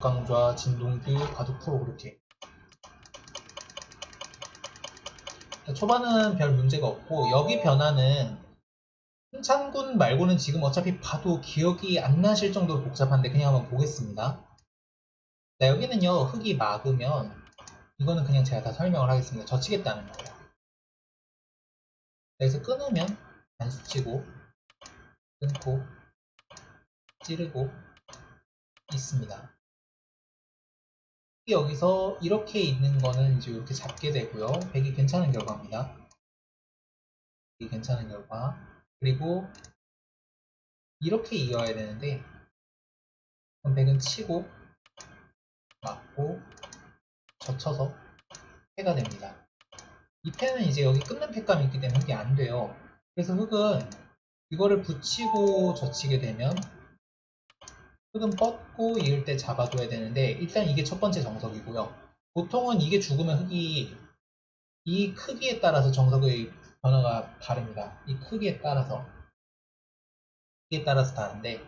강좌, 진동규, 바둑 프로 그렇게 초반은 별 문제가 없고 여기 변화는 흥창군 말고는 지금 어차피 봐도 기억이 안 나실 정도로 복잡한데 그냥 한번 보겠습니다. 자, 여기는요 흙이 막으면 이거는 그냥 제가 다 설명을 하겠습니다. 젖히겠다는 거예요. 여기서 끊으면 단수 치고 끊고 찌르고 있습니다. 여기서 이렇게 있는 거는 이제 이렇게 잡게 되고요. 100이 괜찮은 결과입니다. 100이 괜찮은 결과. 그리고 이렇게 이어야 되는데 그럼 100은 치고 맞고 젖혀서 패가 됩니다. 이 패는 이제 여기 끊는 패감이 있기 때문에 흙이 안 돼요. 그래서 흙은 이거를 붙이고 젖히게 되면 흙은 뻗고 이을 때 잡아줘야 되는데 일단 이게 첫 번째 정석이고요. 보통은 이게 죽으면 흙이 이 크기에 따라서 정석의 변화가 다릅니다. 이 크기에 따라서 크기에 따라서 다른데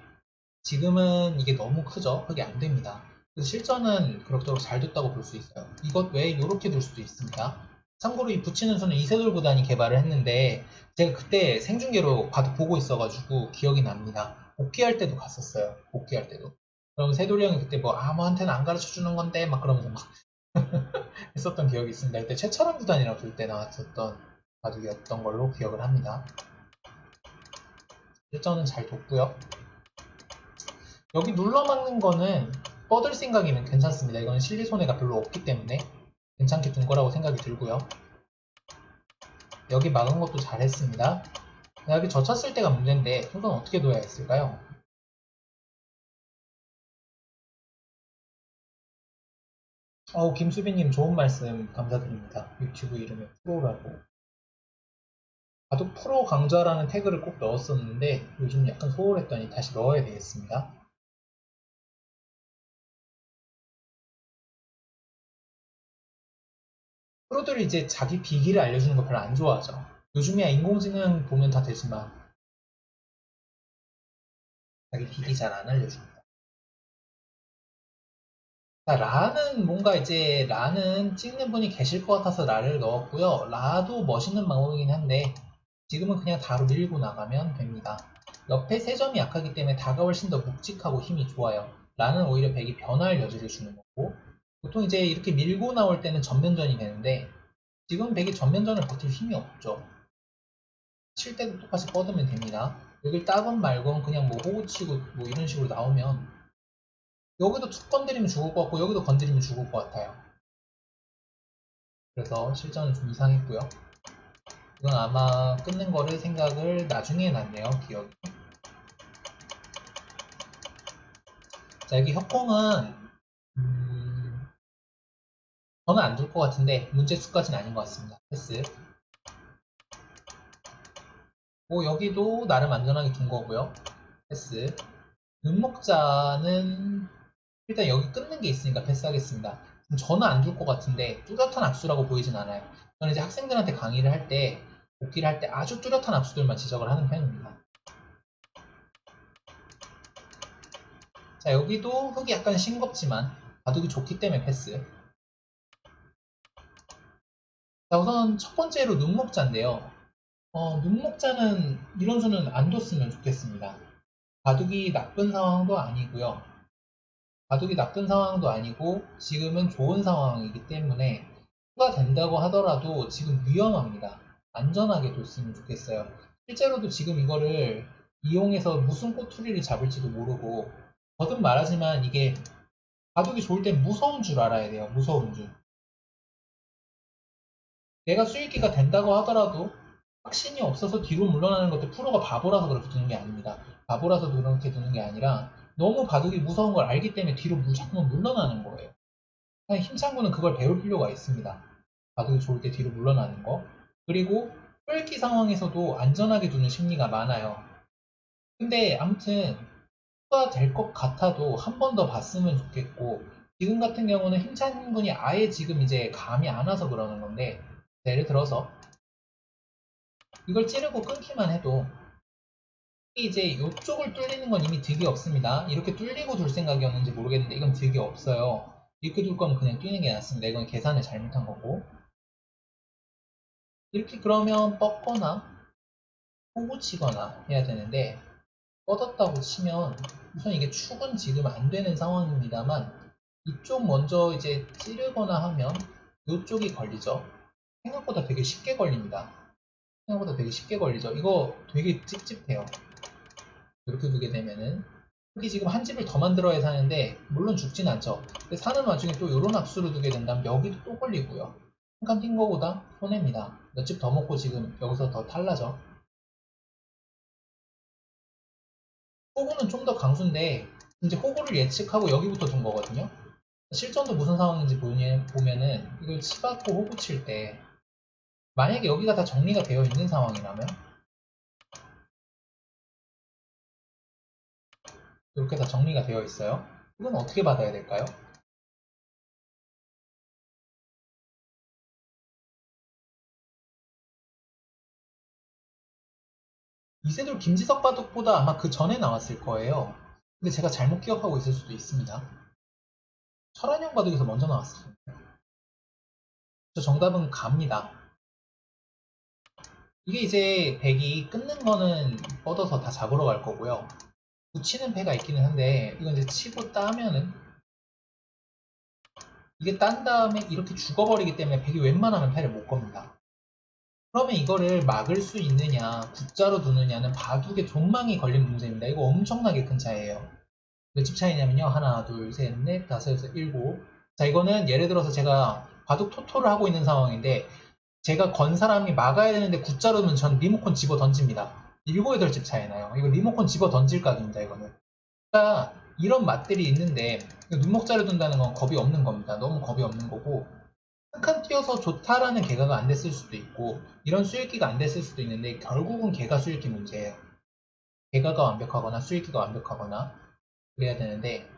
지금은 이게 너무 크죠? 흙이 안 됩니다. 실전은 그럭저럭 잘 됐다고 볼 수 있어요. 이것 외에 이렇게 둘 수도 있습니다. 참고로 이 붙이는 수는 이세돌 구단이 개발을 했는데 제가 그때 생중계로 봐도 보고 있어가지고 기억이 납니다. 복귀할 때도 갔었어요. 복귀할 때도. 그럼 세돌이 형이 그때 뭐 아무한테는 안 가르쳐 주는 건데 막 그러면서 막 했었던 기억이 있습니다. 그때 최철원 구단이랑 둘 때 나왔었던 바둑이었던 걸로 기억을 합니다. 실전은 잘 뒀고요. 여기 눌러 막는 거는 뻗을 생각이면 괜찮습니다. 이거는 실리 손해가 별로 없기 때문에 괜찮게 둔 거라고 생각이 들고요. 여기 막은 것도 잘했습니다. 여기 젖혔을 때가 문제인데 흙은 어떻게 둬야 했을까요? 어우 김수빈님 좋은 말씀 감사드립니다. 유튜브 이름에 프로라고 바둑 프로 강좌라는 태그를 꼭 넣었었는데 요즘 약간 소홀했더니 다시 넣어야 되겠습니다. 프로들이 이제 자기 비기를 알려주는 거 별로 안 좋아하죠. 요즘이야 인공지능 보면 다 되지만 자기 비기 잘안 알려줍니다. 자, 라는 뭔가 이제 라는 찍는 분이 계실 것 같아서 라를 넣었고요. 라도 멋있는 방법이긴 한데 지금은 그냥 다로 밀고 나가면 됩니다. 옆에 세 점이 약하기 때문에 다가 훨씬 더 묵직하고 힘이 좋아요. 라는 오히려 백이 변화할 여지를 주는 거고 보통 이제 이렇게 밀고 나올 때는 전면전이 되는데 지금 백이 전면전을 버틸 힘이 없죠. 칠 때도 똑같이 뻗으면 됩니다. 여길 따건 말건 그냥 뭐 호구 치고 뭐 이런 식으로 나오면 여기도 툭 건드리면 죽을 것 같고 여기도 건드리면 죽을 것 같아요. 그래서 실전은 좀 이상했고요. 이건 아마 끊는 거를 생각을 나중에 해놨네요. 기억이. 자 여기 협공은 음, 저는 안둘것 같은데 문제 수까지는 아닌 것 같습니다. 패스. 뭐 여기도 나름 안전하게 둔 거고요. 패스. 눈목자는 일단 여기 끊는 게 있으니까 패스하겠습니다. 저는 안 줄 것 같은데 뚜렷한 악수라고 보이진 않아요. 저는 이제 학생들한테 강의를 할 때 복귀를 할 때 아주 뚜렷한 악수들만 지적을 하는 편입니다. 자 여기도 흙이 약간 싱겁지만 바둑이 좋기 때문에 패스. 자 우선 첫 번째로 눈목자인데요. 어, 눈목자는 이런 수는 안 뒀으면 좋겠습니다. 바둑이 나쁜 상황도 아니고요. 바둑이 나쁜 상황도 아니고 지금은 좋은 상황이기 때문에 수가 된다고 하더라도 지금 위험합니다. 안전하게 뒀으면 좋겠어요. 실제로도 지금 이거를 이용해서 무슨 꼬투리를 잡을지도 모르고 거듭 말하지만 이게 바둑이 좋을 땐 무서운 줄 알아야 돼요. 무서운 줄. 내가 수익기가 된다고 하더라도 확신이 없어서 뒤로 물러나는 것도 프로가 바보라서 그렇게 두는 게 아닙니다. 바보라서 그렇게 두는 게 아니라 너무 바둑이 무서운 걸 알기 때문에 뒤로 물, 자꾸만 물러나는 거예요. 힘창구는 그걸 배울 필요가 있습니다. 바둑이 좋을 때 뒤로 물러나는 거. 그리고 끌기 상황에서도 안전하게 두는 심리가 많아요. 근데 아무튼 수가 될 것 같아도 한 번 더 봤으면 좋겠고 지금 같은 경우는 힘찬 군이 아예 지금 이제 감이 안 와서 그러는 건데 예를 들어서 이걸 찌르고 끊기만 해도 이제 이쪽을 뚫리는 건 이미 득이 없습니다. 이렇게 뚫리고 둘 생각이었는지 모르겠는데 이건 득이 없어요. 이렇게 둘 거면 그냥 뛰는 게 낫습니다. 이건 계산을 잘못한 거고. 이렇게 그러면 뻗거나 호구 치거나 해야 되는데 뻗었다고 치면 우선 이게 축은 지금 안 되는 상황입니다만 이쪽 먼저 이제 찌르거나 하면 이쪽이 걸리죠. 생각보다 되게 쉽게 걸립니다. 생각보다 되게 쉽게 걸리죠. 이거 되게 찝찝해요. 이렇게 두게 되면은 여기 지금 한 집을 더 만들어야 사는데 물론 죽진 않죠. 근데 사는 와중에 또 이런 압수를 두게 된다면 여기도 또 걸리고요. 한 칸 뛴 거보다 손해입니다. 몇 집 더 먹고 지금 여기서 더 탈라죠. 호구는 좀 더 강수인데 이제 호구를 예측하고 여기부터 둔 거거든요. 실전도 무슨 상황인지 보면은 이걸 치받고 호구 칠때 만약에 여기가 다 정리가 되어 있는 상황이라면 이렇게 다 정리가 되어 있어요. 이건 어떻게 받아야 될까요? 이세돌 김지석 바둑보다 아마 그 전에 나왔을 거예요. 근데 제가 잘못 기억하고 있을 수도 있습니다. 철원형 바둑에서 먼저 나왔어요. 저 정답은 갑니다. 이게 이제 백이 끊는 거는 뻗어서 다 잡으러 갈 거고요. 붙이는 패가 있기는 한데 이건 이제 치고 따면은 이게 딴 다음에 이렇게 죽어버리기 때문에 백이 웬만하면 패를 못 겁니다. 그러면 이거를 막을 수 있느냐, 국자로 두느냐는 바둑의 존망이 걸린 문제입니다. 이거 엄청나게 큰 차이예요. 몇집 차이냐면요. 하나, 둘, 셋, 넷, 다섯, 여섯, 일곱. 자, 이거는 예를 들어서 제가 바둑 토토를 하고 있는 상황인데 제가 건 사람이 막아야 되는데 두면 전 리모컨 집어 던집니다. 일곱, 여덟 집 차이 나요. 이거 리모컨 집어 던질 각입니다, 이거는. 그러니까 이런 맛들이 있는데 눈목자를 둔다는 건 겁이 없는 겁니다. 너무 겁이 없는 거고 한 칸 뛰어서 좋다라는 개가가 안 됐을 수도 있고 이런 수익기가 안 됐을 수도 있는데 결국은 개가 수익기 문제예요. 개가가 완벽하거나 수익기가 완벽하거나 그래야 되는데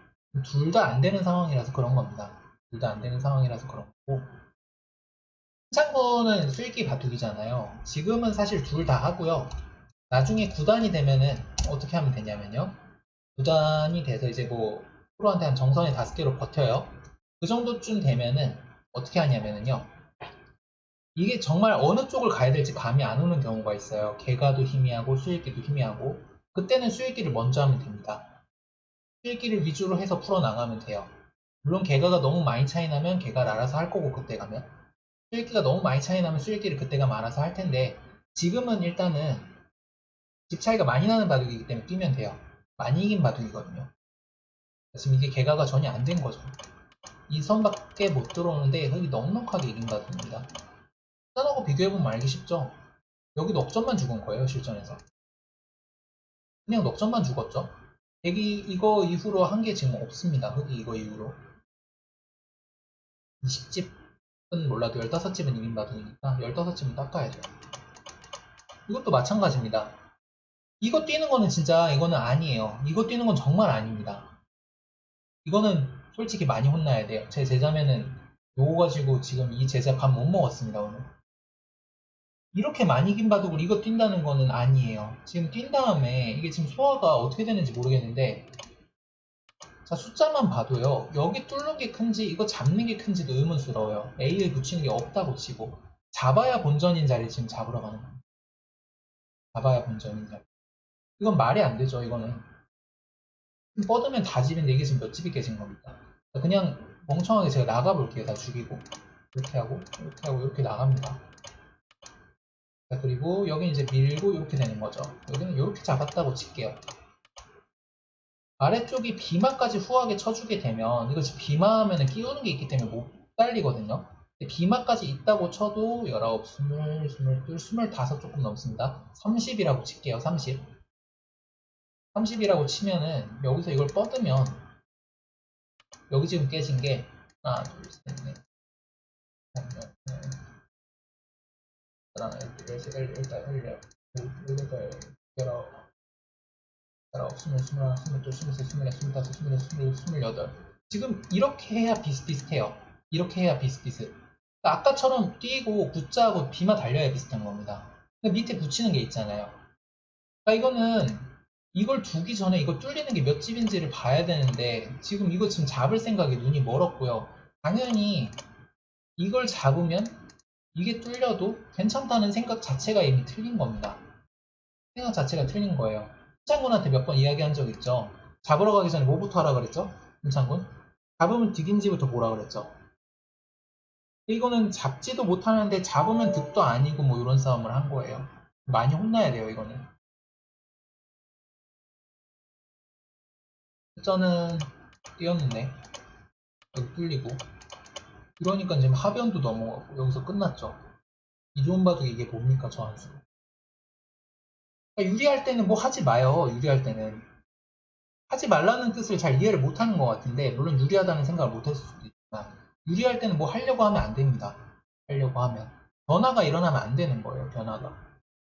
둘 다 안 되는 상황이라서 그런 겁니다. 둘 다 안 되는 상황이라서 그런 거고 한 창고는 수익기 바둑이잖아요. 지금은 사실 둘 다 하고요. 나중에 9단이 되면은 어떻게 하면 되냐면요. 9단이 돼서 이제 뭐 프로한테 한 정선에 다섯 개로 버텨요. 그 정도쯤 되면은 어떻게 하냐면은요. 이게 정말 어느 쪽을 가야 될지 감이 안 오는 경우가 있어요. 개가도 희미하고 수익기도 희미하고 그때는 수익기를 먼저 하면 됩니다. 수익기를 위주로 해서 풀어나가면 돼요. 물론 개가가 너무 많이 차이 나면 개가 알아서 할 거고 그때 가면 수익기가 너무 많이 차이 나면 수익기를 그때 가면 알아서 할 텐데 지금은 일단은 집 차이가 많이 나는 바둑이기 때문에 뛰면 돼요. 많이 이긴 바둑이거든요. 지금 이게 개가가 전혀 안 된 거죠. 이 선밖에 못 들어오는데 흙이 넉넉하게 이긴 바둑입니다. 짠하고 비교해보면 알기 쉽죠? 여기 넉점만 죽은 거예요, 실전에서. 그냥 넉점만 죽었죠? 백이 이거 이후로 한 게 지금 없습니다. 흙이 이거 이후로. 20집 은 몰라도 15집은 이긴 바둑이니까 15집은 닦아야죠. 이것도 마찬가지입니다. 이거 뛰는 거는 진짜 이거는 아니에요. 이거 뛰는 건 정말 아닙니다. 이거는 솔직히 많이 혼나야 돼요. 제 제자면은 요거 가지고 지금 이 제자 밥 못 먹었습니다 오늘. 이렇게 많이 긴 바둑을 이거 뛴다는 거는 아니에요. 지금 뛴 다음에 이게 지금 소화가 어떻게 되는지 모르겠는데 자 숫자만 봐도요. 여기 뚫는 게 큰지 이거 잡는 게 큰지도 의문스러워요. A를 붙이는 게 없다고 치고 잡아야 본전인 자리 지금 잡으러 가는 겁니다. 잡아야 본전인 자리. 이건 말이 안 되죠. 이거는 뻗으면 다 집인데 이게 지금 몇 집이 깨진 겁니까? 그냥 멍청하게 제가 나가볼게요. 다 죽이고 이렇게 하고 이렇게 하고 이렇게 나갑니다. 자, 그리고 여기 이제 밀고 이렇게 되는 거죠. 여기는 이렇게 잡았다고 칠게요. 아래쪽이 비마까지 후하게 쳐주게 되면 지금 비마하면 끼우는 게 있기 때문에 못 달리거든요. 비마까지 있다고 쳐도 19, 20, 22, 25 조금 넘습니다. 30이라고 칠게요. 30. 30이라고 치면은 여기서 이걸 뻗으면 여기 지금 깨진 게 하나, 둘, 셋, 넷, 다섯, 여섯, 하나, 둘, 셋, 넷, 일곱, 일곱, 일곱, 열아홉, 열아홉, 스물, 스물하나, 스물둘, 스물셋, 스물넷, 스물다섯, 스물여섯, 스물일곱, 스물여덟 지금 이렇게 해야 비슷비슷해요. 이렇게 해야 비슷비슷. 그러니까 아까처럼 뛰고 굿자하고 비마 달려야 비슷한 겁니다. 근데 밑에 붙이는 게 있잖아요. 그러니까 이거는 이걸 두기 전에 이거 뚫리는 게 몇 집인지를 봐야 되는데 지금 이거 지금 잡을 생각에 눈이 멀었고요. 당연히 이걸 잡으면 이게 뚫려도 괜찮다는 생각 자체가 이미 틀린 겁니다. 생각 자체가 틀린 거예요. 김창군한테 몇 번 이야기한 적 있죠. 잡으러 가기 전에 뭐부터 하라 그랬죠? 김창군? 잡으면 뒷인지부터 보라 그랬죠. 이거는 잡지도 못하는데 잡으면 득도 아니고 뭐 이런 싸움을 한 거예요. 많이 혼나야 돼요, 이거는. 저는 띄었는데 여기 뚫리고 그러니까 지금 하변도 넘어가고 여기서 끝났죠. 이 좋은 바둑 이게 뭡니까 저 한수. 그러니까 유리할 때는 뭐 하지 마요. 유리할 때는 하지 말라는 뜻을 잘 이해를 못하는 것 같은데 물론 유리하다는 생각을 못했을 수도 있지만 유리할 때는 뭐 하려고 하면 안 됩니다. 하려고 하면 변화가 일어나면 안 되는 거예요. 변화가.